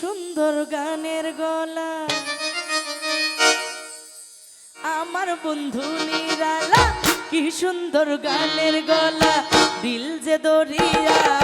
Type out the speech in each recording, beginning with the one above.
সুন্দর গানের গলা। আমার বন্ধু নিরালা কি সুন্দর গানের গলা। দিল যে দরিয়া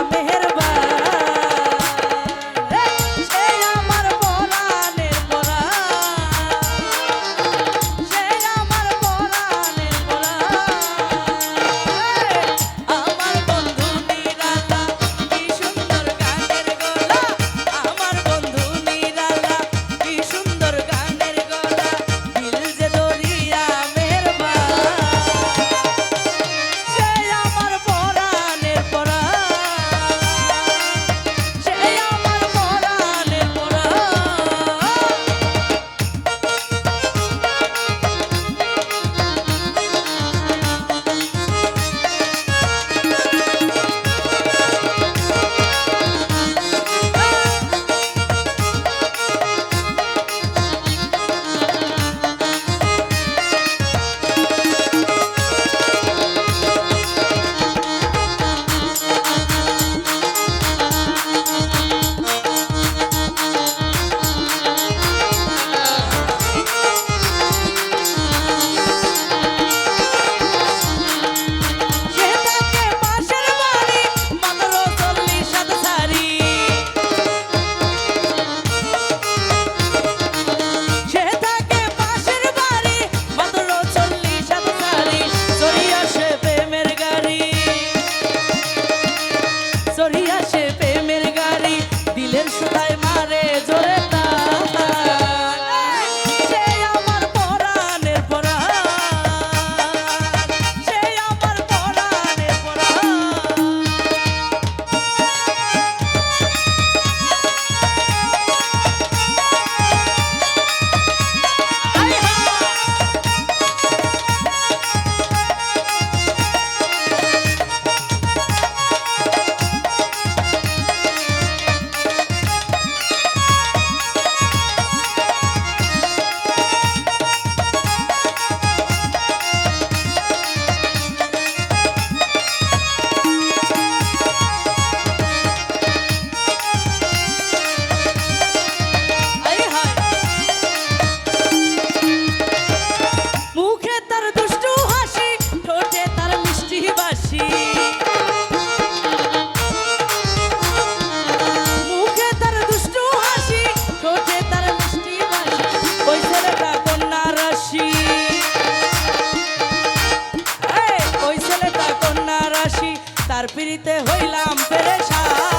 যার পিড়িতে হইলাম পেরেশান।